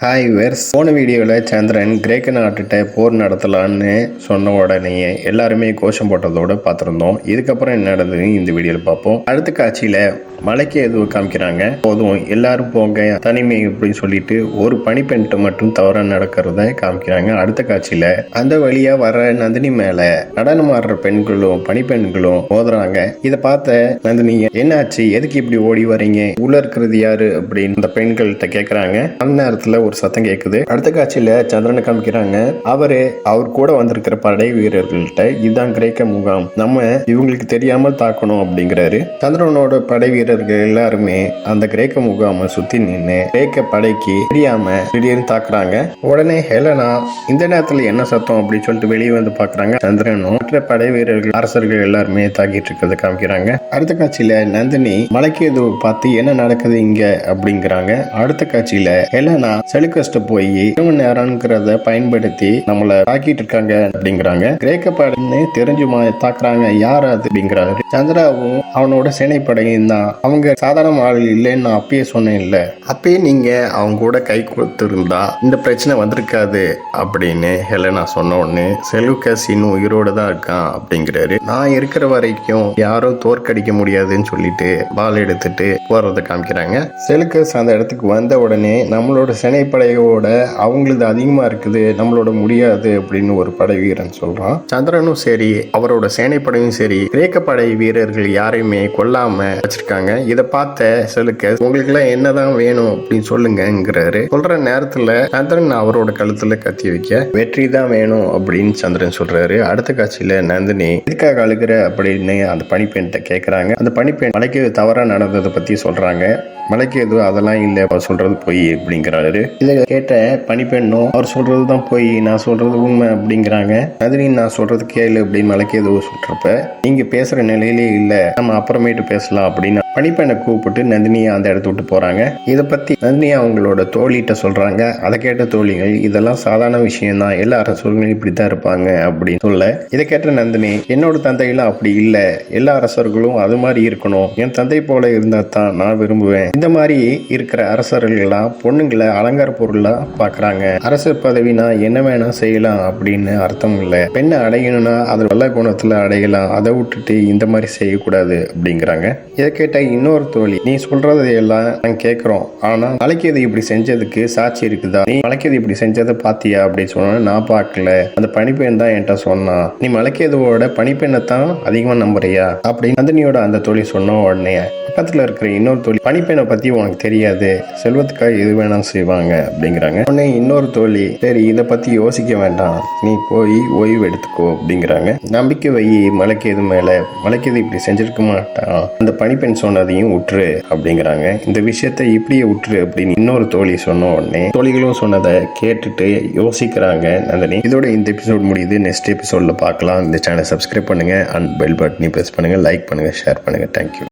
Hi verse போன வீடியோவில் சந்திரன் கிரேக்க நாட்டுகிட்ட போர் நடத்தலான்னு சொன்ன உடனேயே எல்லாருமே கோஷம் போட்டதோட பார்த்துருந்தோம். இதுக்கப்புறம் என்ன நடந்ததுன்னு இந்த வீடியோவில் பார்ப்போம். அடுத்த காட்சியில் மலைக்கு எதுவும் காமிக்கிறாங்க. போதும் எல்லாரும் போங்க தனிமை அப்படின்னு சொல்லிட்டு ஒரு பனிப்பெண்ட்டு மட்டும் தவறாக நடக்கிறத காமிக்கிறாங்க அடுத்த காட்சியில. அந்த வழியா வர நந்தினி மேல நடனம் ஆடுற பெண்களும் பனிப்பெண்களும் மோதுறாங்க. இதை பார்த்த நந்தினி என்னாச்சு? எதுக்கு இப்படி ஓடி வரீங்க உள்ள இருக்கிறது யாரு? அப்படின்னு அந்த பெண்கள்கிட்ட கேக்குறாங்க. அந்த நேரத்துல ஒரு சத்தம் கேக்குது. அடுத்த காட்சியில சந்திரனை காமிக்கிறாங்க. அவரு அவர் கூட வந்திருக்கிற படை வீரர்கள்ட்ட இதுதான் கிரேக்க முகாம். நம்ம இவங்களுக்கு தெரியாமல் தாக்கணும் அப்படிங்கிறாரு. சந்திரனோட படை வீரர்கள் எல்லாருமே அந்த கிரேக்க முகாமை சுத்தி நின்று கிரேக்க படைக்கு தெரியாம திடீர்னு தாக்குறாங்க. உடனே ஹெலனா இந்த நேரத்துல என்ன சத்தம்? அப்படின்னு சொல்லிட்டு வெளியே வந்து பாக்குறாங்க. சந்திரனும் மற்ற படை வீரர்கள் அரசர்கள் எல்லாருமே தாக்கிட்டு இருக்கிறத காமிக்கிறாங்க. அடுத்த காட்சியில நந்தினி மலைக்கேது பார்த்து என்ன நடக்குது இங்க? அப்படிங்கிறாங்க. அடுத்த காட்சியில ஹெலனா செலுக்கஸ்ட போய் இரவு நேரம்ங்கிறத பயன்படுத்தி நம்மள தாக்கிட்டு இருக்காங்க அப்படிங்கிறாங்க. கிரேக்க படைன்னு தெரிஞ்சுமா தாக்குறாங்க யார் அது அப்படிங்கிறாரு. சந்திராவும் அவனோட சேனைப்படையும் தான் அவங்க சாதாரண ஆள் இல்லைன்னு நான் அப்பயே சொன்னேன் இல்ல அப்பயே நீங்க அவங்க கூட கை கொடுத்துருந்தா இந்த பிரச்சனை வந்திருக்காது அப்படின்னு ஹெலனா சொன்ன உடனே செலுக்கஸ் இன்னும் உயிரோடு தான் இருக்கான் அப்படிங்கிறாரு. நான் இருக்கிற வரைக்கும் யாரும் தோற்கடிக்க முடியாதுன்னு சொல்லிட்டு பால் எடுத்துட்டு போறதை காமிக்கிறாங்க. செலுக்கஸ் அந்த இடத்துக்கு வந்த உடனே நம்மளோட சேனைப்படையோட அவங்களது அதிகமா இருக்குது நம்மளோட முடியாது அப்படின்னு ஒரு படை வீரன் சொல்றான். சந்திரனும் சரி அவரோட சேனைப்படையும் சரி கிரேக்க படை வீரர்கள் யாரையுமே கொல்லாம வச்சிருக்காங்க. இதை பார்த்த செலுக்க உங்களுக்கு எல்லாம் என்னதான் வேணும் அப்படின்னு சொல்லுங்கிறாரு சொல்ற நேரத்துல சந்திரன் அவரோட கழுத்துல கத்தி வைக்க வெற்றி தான் வேணும் அப்படின்னு சந்திரன் சொல்றாரு. அடுத்த காட்சியில நந்தினி எதுக்காக அழுகிற? அப்படின்னு அந்த பணிப்பெண்கிட்ட கேக்குறாங்க. அந்த பணிப்பெண் மலைக்கு தவறா நடந்ததை பத்தி சொல்றாங்க. மலைக்கு எதுவும் அதெல்லாம் இல்லை அவர் சொல்றது பொய் அப்படிங்கிறாரு. இதை கேட்ட பனிப்பெண்ணும் அவர் சொல்றது தான் பொய் நான் சொல்றது உண்மை அப்படிங்கிறாங்க. நந்தினி நான் சொல்றது கேளு அப்படின்னு மலைக்கு எதுவும் சொல்றப்ப நீங்க பேசுற நிலையிலே இல்லை நம்ம அப்புறமேட்டு பேசலாம் அப்படின்னு பனிப்பெண்ணை கூப்பிட்டு நந்தினியை அந்த இடத்த விட்டு போகிறாங்க இதை பற்றி நந்தினி அவங்களோட தோழிகிட்ட சொல்கிறாங்க அதை கேட்ட தோழிகள் இதெல்லாம் சாதாரண விஷயம் தான் எல்லா அரசர்களும் இப்படி தான் இருப்பாங்க அப்படின்னு சொல்ல இதை கேட்ட நந்தினி என்னோட தந்தையெல்லாம் அப்படி இல்லை. எல்லா அரசர்களும் அது மாதிரி இருக்கணும். என் தந்தை போல இருந்தால் தான் நான் விரும்புவேன். இந்த மாதிரி இருக்கிற அரசர்கள்லாம் பொண்ணுங்களை அலங்கார பொருளாக பார்க்குறாங்க அரசு பதவினா என்ன வேணால் செய்யலாம் அப்படின்னு அர்த்தம் இல்லை. பெண்ணை அடையணும்னா அது நல்ல குணத்தில் அடையலாம். அதை விட்டுட்டு இந்த மாதிரி செய்யக்கூடாது அப்படிங்கிறாங்க. இதை கேட்ட இன்னொரு தோழி நீ சொல்றது எல்லாம் நாங்க கேட்கிறோம் ஆனா மலைக்கேது இப்படி செஞ்சதுக்கு சாட்சி இருக்குதா? நீ மலைக்கேது இப்படி செஞ்சதை பாத்தியா? அப்படின்னு சொன்னா நான் பார்க்கல அந்த பனிப்பெண் தான் என்கிட்ட சொன்னான் நீ மலைக்கேதுவோட பனிப்பெண்ணை தான் அதிகமா நம்புறியா? அப்படின்னு நந்தினியோட அந்த தோழி சொன்ன உடனே பக்கத்தில் இருக்கிற இன்னொரு தோழி பனிப்பெண்ணை பற்றி உனக்கு தெரியாது. செல்வத்துக்காக எது வேணாலும் செய்வாங்க அப்படிங்கிறாங்க. உடனே இன்னொரு தோழி சரி இதை பற்றி யோசிக்க வேண்டாம். நீ போய் ஓய்வு எடுத்துக்கோ அப்படிங்கிறாங்க. நம்பிக்கை வை மலைக்கேது மேலே. மலைக்கேது இப்படி செஞ்சிருக்க மாட்டான். அந்த பணிப்பெண் சொன்னதையும் உற்று அப்படிங்கிறாங்க. இந்த விஷயத்த இப்படியே விட்டுரு அப்படின்னு இன்னொரு தோழி சொன்ன உடனே தோழிகளும் சொன்னதை கேட்டுட்டு யோசிக்கிறாங்க நந்தினி. இதோட இந்த எபிசோட் முடியுது. நெக்ஸ்ட் எபிசோடில் பார்க்கலாம். இந்த சேனலை சப்ஸ்கிரைப் பண்ணுங்க. அண்ட் பெல் பட்டனையும் ப்ரெஸ் பண்ணுங்க. லைக் பண்ணுங்கள் ஷேர் பண்ணுங்கள் தேங்க்யூ